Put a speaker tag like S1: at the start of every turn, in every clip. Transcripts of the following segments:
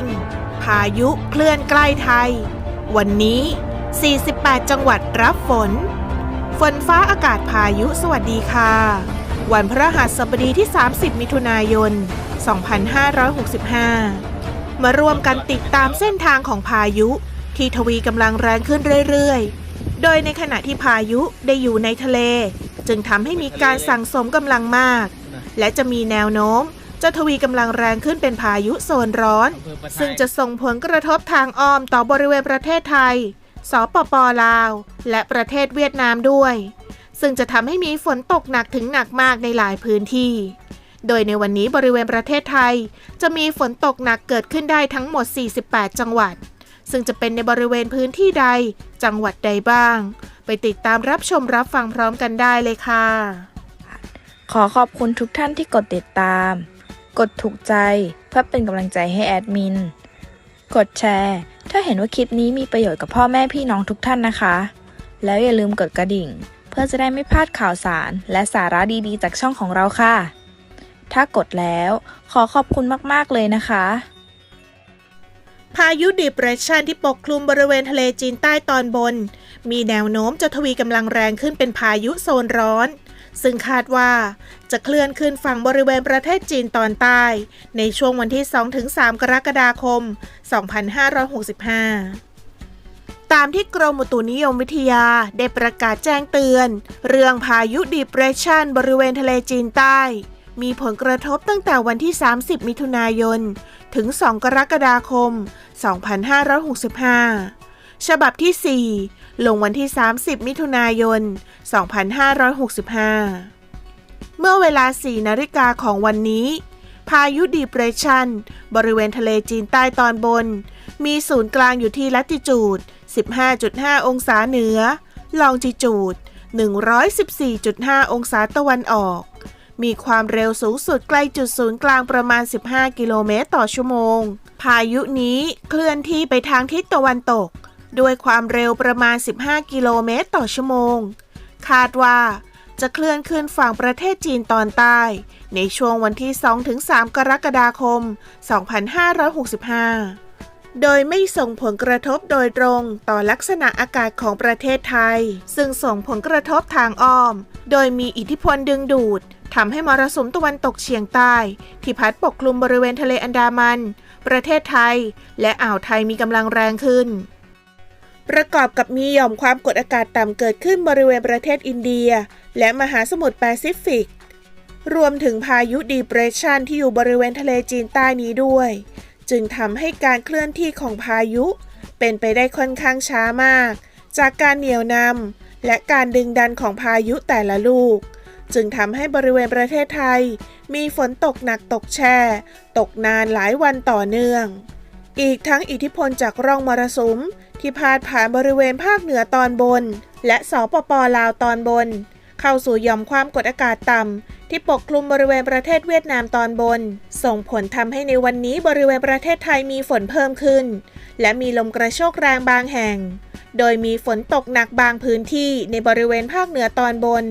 S1: ง พายุเคลื่อนใกล้ไทย วันนี้ 48 จังหวัดรับฝน ฝนฟ้าอากาศพายุสวัสดีค่ะ วันพระหัสบดีที่ 30 มิถุนายน 2565 มาร่วมกันติดตามเส้นทางของพายุ ที่ทวีกำลังแรงขึ้นเรื่อยๆ โดยในขณะที่พายุได้อยู่ในทะเล จึงทำให้มีการสั่งสมกำลังมาก และจะมีแนวโน้ม จะทวีกำลังแรงขึ้นเป็นพายุโซนร้อน ซึ่งจะส่งผลกระทบทางอ้อมต่อบริเวณประเทศไทย สปปลาว และประเทศเวียดนามด้วย ซึ่งจะทำให้มีฝนตกหนักถึงหนักมากในหลายพื้นที่ โดยในวันนี้บริเวณประเทศไทย จะมีฝนตกหนักเกิดขึ้นได้ทั้งหมด 48 จังหวัด ซึ่งจะเป็นในบริเวณพื้นที่ใด จังหวัดใดบ้าง ไปติดตามรับชมรับฟังพร้อมกันได้เลยค่ะ
S2: ขอขอบคุณทุกท่านที่กดติดตาม กดถูกใจเพื่อเป็นกำลังใจให้แอดมิน กดแชร์ ถ้าเห็นว่าคลิปนี้มีประโยชน์กับพ่อแม่พี่น้องทุกท่านนะคะ แล้วอย่าลืมกดกระดิ่ง เพื่อจะได้ไม่พลาดข่าวสาร และสาระดีๆ จากช่องของเราค่ะ ถ้ากดแล้วขอขอบคุณมากๆเลยนะคะ
S1: พายุดิเรสชันที่ปกคลุมบริเวณทะเลจีนใต้ตอนบน มีแนวโน้มจะทวีกำลังแรงขึ้นเป็นพายุโซนร้อน ซึ่งคาดว่าจะเคลื่อนขึ้นฝั่งบริเวณประเทศจีนตอนใต้ ในช่วงวันที่ 2-3 กรกฎาคม 2565 ตามที่กรมอุตุนิยมวิทยาได้ประกาศแจ้งเตือน เรื่องพายุดิเปรสชันบริเวณทะเลจีนใต้ มีผลกระทบตั้งแต่วันที่ 30 มิถุนายน ถึง 2 กรกฎาคม 2565 ฉบับที่ 4 ลงวันที่ 30 มิถุนายน 2565 เมื่อเวลา 4 นาฬิกาของวันนี้ พายุดีเปรสชันบริเวณทะเลจีนใต้ตอนบน มีศูนย์กลางอยู่ที่ลัติจูด 15.5 องศาเหนือ ลองจิจูด 114.5 องศาตะวันออก มีความเร็วสูงสุดใกล้จุดศูนย์กลางประมาณ 15 กิโลเมตรต่อชั่วโมง พายุนี้เคลื่อนที่ไปทางทิศตะวันตก ด้วยความเร็วประมาณ 15 กิโลเมตรต่อชั่วโมง คาดว่าจะเคลื่อนขึ้นฝั่งประเทศจีนตอนใต้ ในช่วงวันที่ 2-3 กรกฎาคม 2565 โดยไม่ส่งผลกระทบโดยตรงต่อลักษณะอากาศของประเทศไทย ซึ่งส่งผลกระทบทางอ้อม โดยมีอิทธิพลดึงดูดทำให้มรสุมตะวันตกเฉียงใต้ ที่พัดปกคลุมบริเวณทะเลอันดามัน ประเทศไทย และอ่าวไทยมีกำลังแรงขึ้น ประกอบกับมีหย่อมความกดอากาศต่ำเกิดขึ้นบริเวณประเทศอินเดีย และมหาสมุทรแปซิฟิก รวมถึงพายุดีเปรสชันที่อยู่บริเวณทะเลจีนใต้นี้ด้วย จึงทำให้การเคลื่อนที่ของพายุ เป็นไปได้ค่อนข้างช้ามาก จากการเหนี่ยวนำและการดึงดันของพายุแต่ละลูก จึงทำให้บริเวณประเทศไทย มีฝนตกหนักตกแช่ ตกนานหลายวันต่อเนื่อง อีกทั้งอิทธิพลจากร่องมรสุม ที่พาดผ่านบริเวณภาคเหนือตอนบน และสปปลาวตอนบน เข้าสู่ย่อมความกดอากาศต่ำที่ปกคลุมบริเวณประเทศเวียดนามตอนบน ส่งผลทำให้ในวันนี้บริเวณประเทศไทยมีฝนเพิ่มขึ้น และมีลมกระโชกแรงบางแห่ง โดยมีฝนตกหนักบางพื้นที่ในบริเวณภาคเหนือตอนบน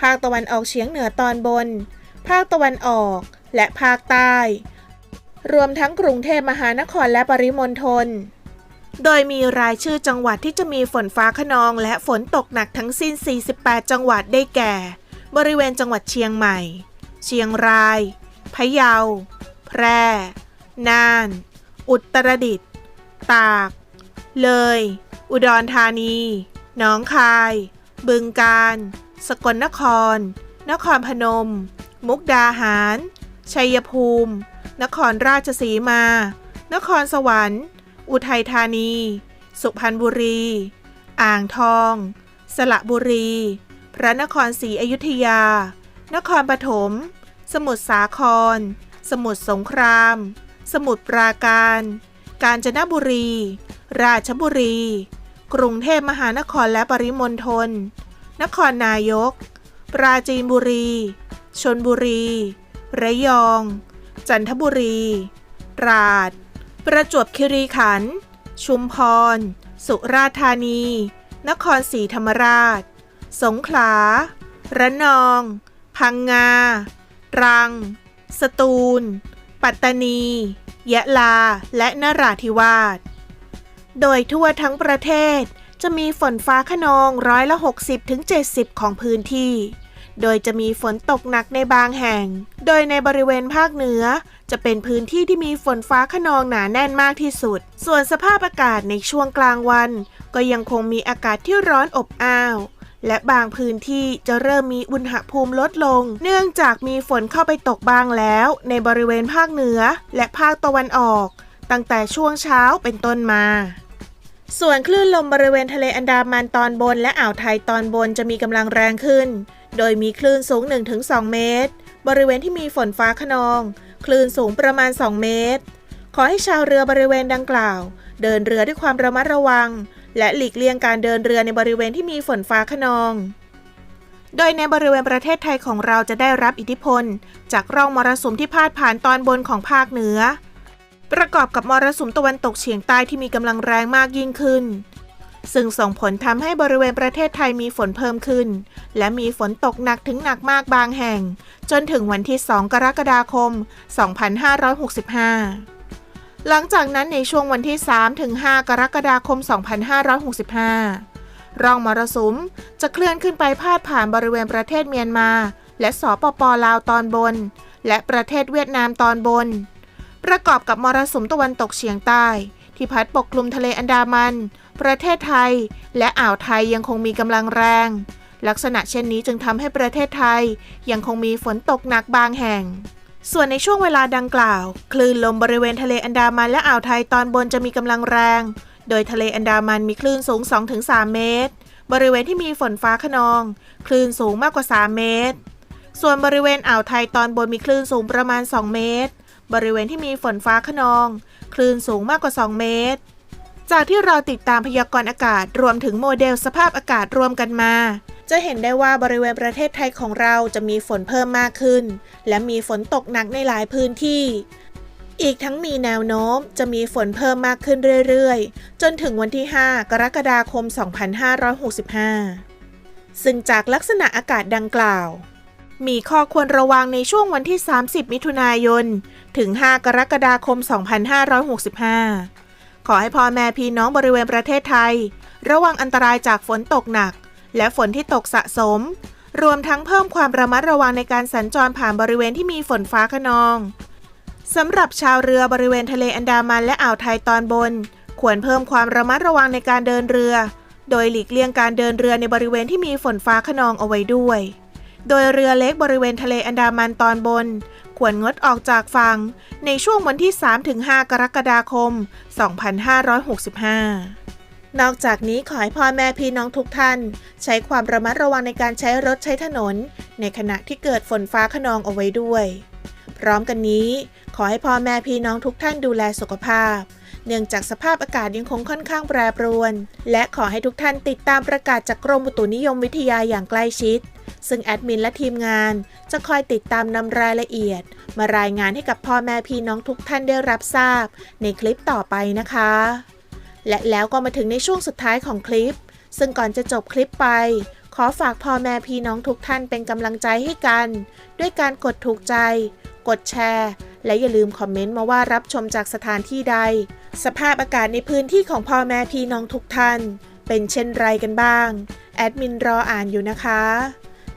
S1: ภาคตะวันออกเฉียงเหนือตอนบน ภาคตะวันออก และภาคใต้ รวมทั้งกรุงเทพมหานครและปริมณฑล โดยมีรายชื่อจังหวัดที่จะมีฝนฟ้าขนองและฝนตกหนักทั้งสิ้น 48 จังหวัดได้แก่ บริเวณจังหวัดเชียงใหม่ เชียงราย พะเยา แพร่ น่าน อุตรดิตถ์ ตาก เลย อุดรธานี หนองคาย บึงกาฬ สกลนคร นครพนม มุกดาหาร ชัยภูมิ นครราชสีมา นครสวรรค์ อุทัยธานี สุพรรณบุรี อ่างทอง สระบุรี พระนครศรีอยุธยา นครปฐม สมุทรสาคร สมุทรสงคราม สมุทรปราการ กาญจนบุรี ราชบุรี กรุงเทพมหานครและปริมณฑล นครนายก ปราจีนบุรี ชนบุรี ระยอง จันทบุรี ตราด ประจวบคีรีขันธ์ ชุมพร สุราษฎร์ธานี นครศรีธรรมราช สงขลา ระนอง พังงา ตรัง สตูล ปัตตานี ยะลา และนราธิวาส โดยทั่วทั้งประเทศจะมีฝนฟ้าขนองร้อยละ 60-70 ของพื้นที่ โดยจะมีฝนตกหนักในบางแห่ง โดยในบริเวณภาคเหนือ จะเป็นพื้นที่ที่มีฝนฟ้าขนองหนาแน่นมากที่สุด ส่วนสภาพอากาศในช่วงกลางวัน ก็ยังคงมีอากาศที่ร้อนอบอ้าว และบางพื้นที่จะเริ่มมีอุณหภูมิลดลง เนื่องจากมีฝนเข้าไปตกบ้างแล้ว ในบริเวณภาคเหนือ และภาคตะวันออก ตั้งแต่ช่วงเช้าเป็นต้นมาส่วนคลื่นลมบริเวณทะเลอันดามันตอนบนและอ่าวไทยตอนบนจะมีกำลังแรงขึ้น โดยมีคลื่นสูง 1-2 เมตร บริเวณที่มีฝนฟ้าขนอง คลื่นสูงประมาณ 2 เมตร ขอให้ชาวเรือบริเวณดังกล่าว เดินเรือด้วยความระมัดระวัง และหลีกเลี่ยงการเดินเรือในบริเวณที่มีฝนฟ้าขนอง โดยในบริเวณประเทศไทยของเราจะได้รับอิทธิพล จากร่องมรสุมที่พาดผ่านตอนบนของภาคเหนือ ประกอบกับมรสุมตะวันตกเฉียงใต้ที่มีกำลังแรงมากยิ่งขึ้น ซึ่งส่งผลทำให้บริเวณประเทศไทยมีฝนเพิ่มขึ้น และมีฝนตกหนักถึงหนักมากบางแห่ง จนถึงวันที่ 2 กรกฎาคม 2565 หลังจากนั้นในช่วงวันที่ 3 ถึง 5 กรกฎาคม 2565 ร่องมรสุมจะเคลื่อนขึ้นไปพาดผ่านบริเวณประเทศเมียนมา และสปปลาวตอนบน และประเทศเวียดนามตอนบน ประกอบกับมรสุมตะวันตกเฉียงใต้ ที่พัดปกคลุมทะเลอันดามัน ประเทศไทย และอ่าวไทยยังคงมีกำลังแรง ลักษณะเช่นนี้จึงทำให้ประเทศไทย ยังคงมีฝนตกหนักบางแห่ง ส่วนในช่วงเวลาดังกล่าว คลื่นลมบริเวณทะเลอันดามันและอ่าวไทยตอนบนจะมีกำลังแรง โดยทะเลอันดามันมีคลื่นสูง 2-3 เมตร บริเวณที่มีฝนฟ้าขนอง คลื่นสูงมากกว่า 3 เมตร ส่วนบริเวณอ่าวไทยตอนบนมีคลื่นสูงประมาณ 2 เมตร บริเวณที่มีฝนฟ้าขนอง คลื่นสูงมากกว่า 2 เมตร จากที่เราติดตามพยากรณ์อากาศรวมถึงโมเดลสภาพอากาศรวมกันมา จะเห็นได้ว่าบริเวณประเทศไทยของเราจะมีฝนเพิ่มมากขึ้น และมีฝนตกหนักในหลายพื้นที่ อีกทั้งมีแนวโน้มจะมีฝนเพิ่มมากขึ้นเรื่อยๆ จนถึงวันที่ 5 กรกฎาคม 2565 ซึ่งจากลักษณะอากาศดังกล่าว มีข้อควรระวังในช่วงวันที่ 30 มิถุนายน ถึง 5 กรกฎาคม 2565 ขอให้พ่อแม่พี่น้องบริเวณประเทศไทย ระวังอันตรายจากฝนตกหนัก และฝนที่ตกสะสม รวมทั้งเพิ่มความระมัดระวังในการสัญจรผ่านบริเวณที่มีฝนฟ้าขนองสำหรับชาวเรือบริเวณทะเลอันดามันและอ่าวไทยตอนบน ควรเพิ่มความระมัดระวังในการเดินเรือ โดยหลีกเลี่ยงการเดินเรือในบริเวณที่มีฝนฟ้าขนองเอาไว้ด้วย โดยเรือเล็กบริเวณทะเลอันดามันตอนบน ควรงดออกจากฝั่งในช่วงวันที่ 3-5 กรกฎาคม 2565นอกจากนี้ขอให้พ่อแม่พี่น้องทุกท่าน ใช้ความระมัดระวังในการใช้รถใช้ถนน ในขณะที่เกิดฝนฟ้าขนองเอาไว้ด้วย พร้อมกันนี้ ขอให้พ่อแม่พี่น้องทุกท่านดูแลสุขภาพ เนื่องจากสภาพอากาศยังคงค่อนข้างแปรปรวน และขอให้ทุกท่านติดตามประกาศจากกรมอุตุนิยมวิทยาอย่างใกล้ชิด ซึ่งแอดมินและทีมงานจะคอยติดตามนำรายละเอียด มารายงานให้กับพ่อแม่พี่น้องทุกท่านได้รับทราบ ในคลิปต่อไปนะคะ และแล้วก็มาถึงในช่วงสุดท้ายของคลิป ซึ่งก่อนจะจบคลิปไป ขอฝากพ่อแม่พี่น้องทุกท่านเป็นกำลังใจให้กัน ด้วยการกดถูกใจ กดแชร์ และอย่าลืมคอมเมนต์มาว่ารับชมจากสถานที่ใด สภาพอากาศในพื้นที่ของพ่อแม่พี่น้องทุกท่าน เป็นเช่นไรกันบ้างแอดมินรออ่านอยู่นะคะ